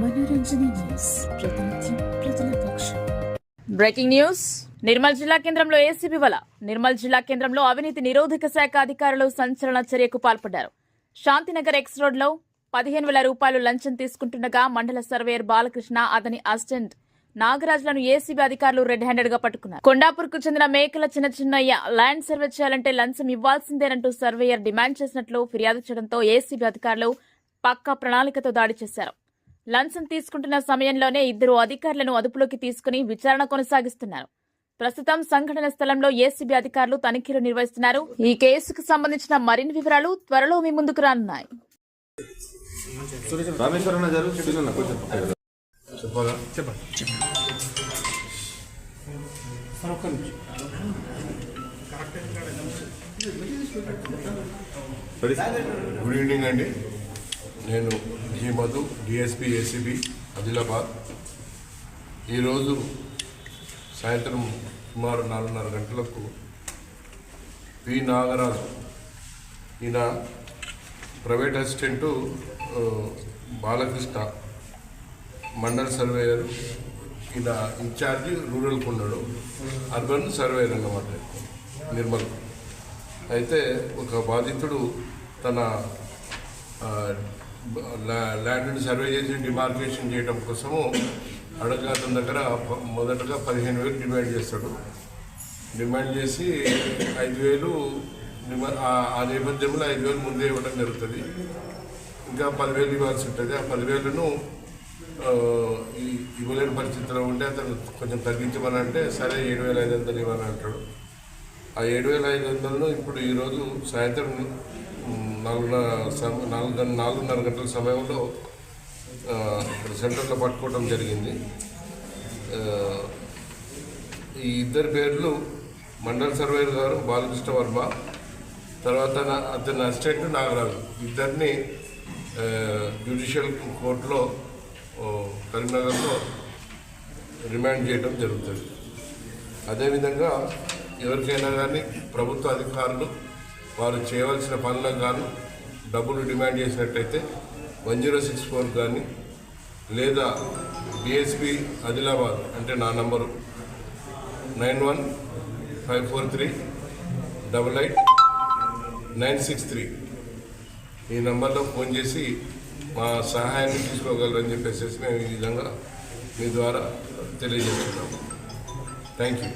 మనోరంజన news. ప్రతినిత్యం ప్రజల పక్షం బ్రేకింగ్ న్యూస్. నిర్మల్ జిల్లా కేంద్రంలో ఏసీబీ వల నిర్మల్ జిల్లా కేంద్రంలో అవినీతి నిరోధక శాఖ అధికారులు సంచలన చర్యకు పాల్పడ్డారు. శాంతినగర్ ఎక్స్ రోడ్లో పదిహేను వేల రూపాయలు లంచం తీసుకుంటుండగా మండల సర్వేయర్ బాలకృష్ణ అతని అసిస్టెంట్ నాగరాజులను ఏసీబీ అధికారులు రెడ్ హ్యాండెడ్గా పట్టుకున్నారు. కొండాపూర్కు చెందిన మేకల చిన్న చిన్నయ్య ల్యాండ్ సర్వే చేయాలంటే లంచం ఇవ్వాల్సిందేనంటూ సర్వేయర్ డిమాండ్ చేసినట్లు ఫిర్యాదు చేయడంతో ఏసీబీ అధికారులు పక్కా ప్రణాళికతో దాడి చేశారు. లంచం తీసుకుంటున్న సమయంలోనే ఇద్దరు అధికారులను అదుపులోకి తీసుకుని విచారణ కొనసాగిస్తున్నారు. ప్రస్తుతం సంఘటన స్థలంలో ఏసీబీ అధికారులు తనిఖీలు నిర్వహిస్తున్నారు. ఈ కేసుకు సంబంధించిన మరిన్ని వివరాలు త్వరలో మీ ముందుకు రానున్నాయి. గుడ్ ఈవినింగ్ అండి. నేను G Madhu DSP ACB Adilabad. ఈరోజు సాయంత్రం సుమారు నాలుగున్నర గంటలకు పి. నాగరాజు ఈయన private assistant Balakrishna mandal surveyor. ఈయన ఇన్ఛార్జి రూరల్కి ఉన్నాడు అర్బన్ సర్వేయర్ అన్నమాట నిర్మల్. అయితే ఒక బాధితుడు తన ల్యాండ్ సర్వే చేసి డిమార్కేషన్ చేయడం కోసము అడగ దగ్గర మొదటగా పదిహేను వేలు డిమాండ్ చేస్తాడు. డిమాండ్ చేసి ఐదు వేలు ఆ- నేపథ్యంలో ఐదు వేలు ముందే ఇవ్వడం జరుగుతుంది. ఇంకా పదివేలు ఇవ్వాల్సి ఉంటుంది. ఆ పదివేలను ఇవ్వలేని పరిస్థితిలో ఉంటే అతను కొంచెం తగ్గించమని అంటే సరే ఏడు వేల ఐదు వందలు ఇవ్వని అంటాడు ఆ ఏడు వేల ఐదు వందలను ఇప్పుడు ఈరోజు సాయంత్రం నాలుగున్నర నాలుగు నాలుగున్నర గంటల సమయంలో ఇక్కడ సెంటర్లో పట్టుకోవడం జరిగింది. ఈ ఇద్దరి పేర్లు మండల్ సర్వేయర్ గారు బాలకృష్ణ వర్మ తర్వాత అతని అసిస్టెంట్ నాగరాజు. ఇద్దరిని జ్యుడిషియల్ కోర్టులో కరీంనగర్లో రిమాండ్ చేయడం జరుగుతుంది. అదేవిధంగా ఎవరికైనా కానీ ప్రభుత్వ అధికారులు వారు చేయవలసిన పనులకు గాను డబ్బులు డిమాండ్ చేసినట్టయితే వన్ జీరో సిక్స్ ఫోర్ కానీ లేదా డిఎస్పి ఆదిలాబాద్ అంటే నా number nine one five four three double eight nine six three. ఈ నంబర్లో ఫోన్ చేసి మా సహాయాన్ని తీసుకోగలరని చెప్పేసి మేము ఈ విధంగా మీ ద్వారా తెలియజేస్తున్నాము. Thank you.